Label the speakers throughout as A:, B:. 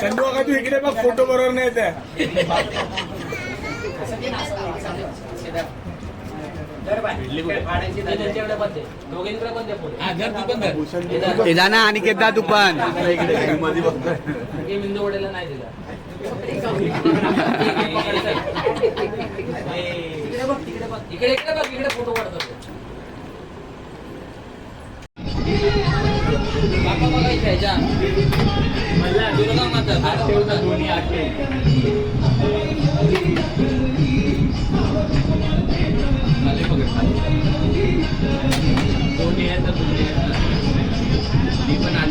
A: चंदू का तू इकडे बघ फोटो बरोबर नाही येत आहे.
B: ते जा ना आणि केदा तू पण
C: मिंदू वडेला नाही दिला तिकडे बघ तिकडे बघ इकडे इकडे बघ इकडे फोटो काढतो. दोन्ही हात खाली बघ, खाली. दोन्ही आहे तर दोन्ही मी पण हात.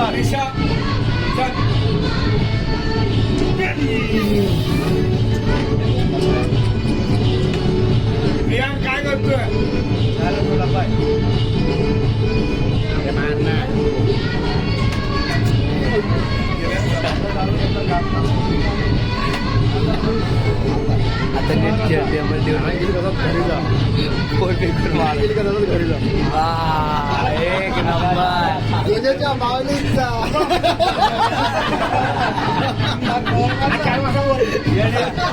C: Marisha. 叫毛利子。哈哈哈哈
D: 哈哈！哈哈哈哈哈哈！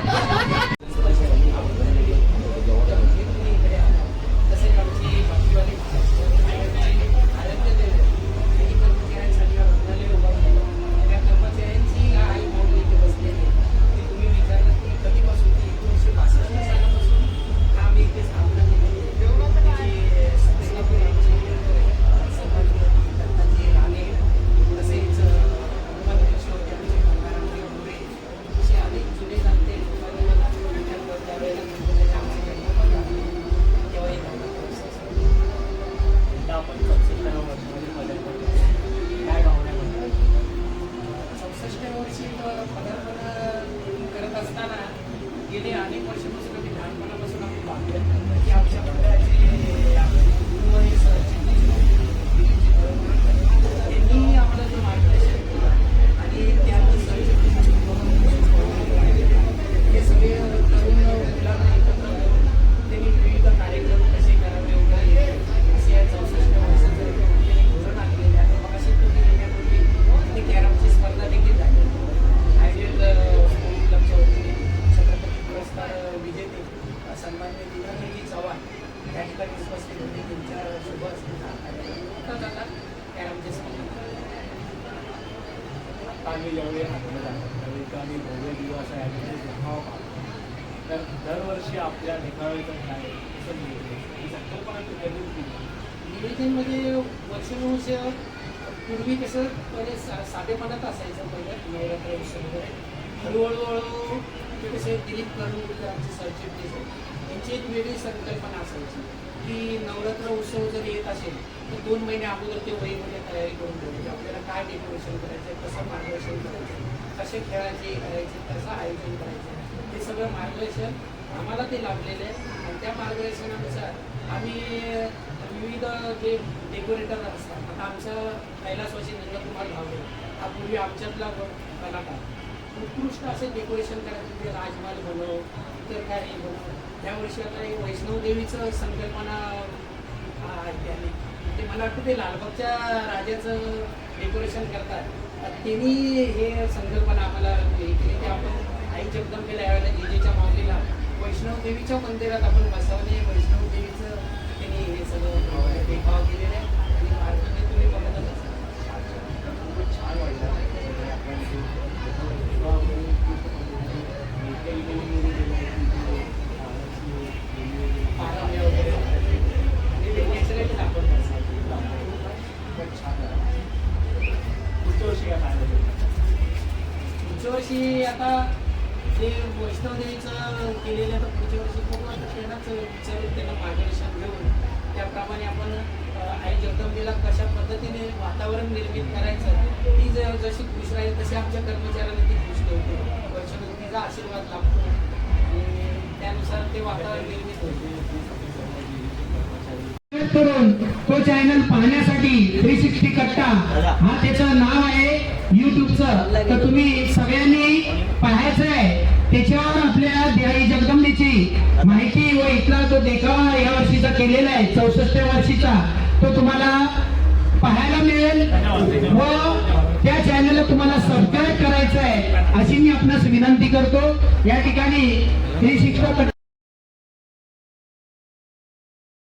D: भव्य आहे आणि ते तर दरवर्षी आपल्या देखाव्याचं काय आहे? नियोजन ही संकल्पना तुम्ही कधी
C: वर्षानुवर्ष पूर्वी कसं पहिले सा साधेपणात असायचं पहिलं नवरात्र उत्सव वगैरे हळूहळू ते कसे दिलीप करून आमचे सरचिटणीस आहेत. त्यांची एक वेगळी संकल्पना असायची की नवरात्र उत्सव जर येत असेल तर दोन महिने अगोदर ते वहीमध्ये तयारी करून ठेवायची आपल्याला काय डेकोरेशन करायचं कसं मार्गदर्शन करायचं कसे खेळायचे करायचे कसं आयोजन करायचं हे सगळं मार्गदर्शन आम्हाला ते लाभलेलं आहे. आणि त्या मार्गदर्शनानुसार आम्ही विविध
D: जे डेकोरेटर असतात आता आमचं कैलासवासी नंदकुमार भावे हा पूर्वी आमच्यातला कलाकार. उत्कृष्ट असे डेकोरेशन करायचे ते राजमहाल बनव इतर काही बनव. त्यावर्षी वर्षी आता एक वैष्णवदेवीचं संकल्पना आ, त्यांनी मला वाटतं ते लालबागच्या राजाचं डेकोरेशन करतात. त्यांनी हे संकल्पना आम्हाला हे केली. की आपण आई जगदंबेला यावेळेला जिजेच्या माऊलीला वैष्णव देवीच्या मंदिरात आपण बसवणे वैष्णव देवीचं त्यांनी हे सगळं देखाव केलेलं आहे
E: पुढच्या वर्षी
D: आता जे वैष्णवदेवीचं केलेलं आता तर पुढच्या वर्षी बघू आता त्यांनाच विचारून त्यांना मार्गदर्शन घेऊन. त्याप्रमाणे आपण आई जगदंबेला कशा पद्धतीने वातावरण निर्मित करायचं ती जर जशी खुश राहील तशी आमच्या कर्मचाऱ्यांना ती खुश ठेवते. वैष्णवदेवीचा आशीर्वाद लाभतो. आणि त्यानुसार ते वातावरण निर्मित होते
C: करून तो चॅनल पाहण्यासाठी थ्री सिक्स्टी कट्टा हा त्याचं नाव आहे युट्यूबचं तर तुम्ही सगळ्यांनी पाहायचं आहे त्याच्यावर आपल्या देवाई जगदंबेची माहिती व इथला जो देखावा या वर्षीचा केलेला आहे चौसष्ट वर्षीचा तो तुम्हाला पाहायला मिळेल. व त्या चॅनलला तुम्हाला सबस्क्राईब करायचं आहे अशी मी आपणास विनंती करतो. या ठिकाणी थ्री सिक्स्टी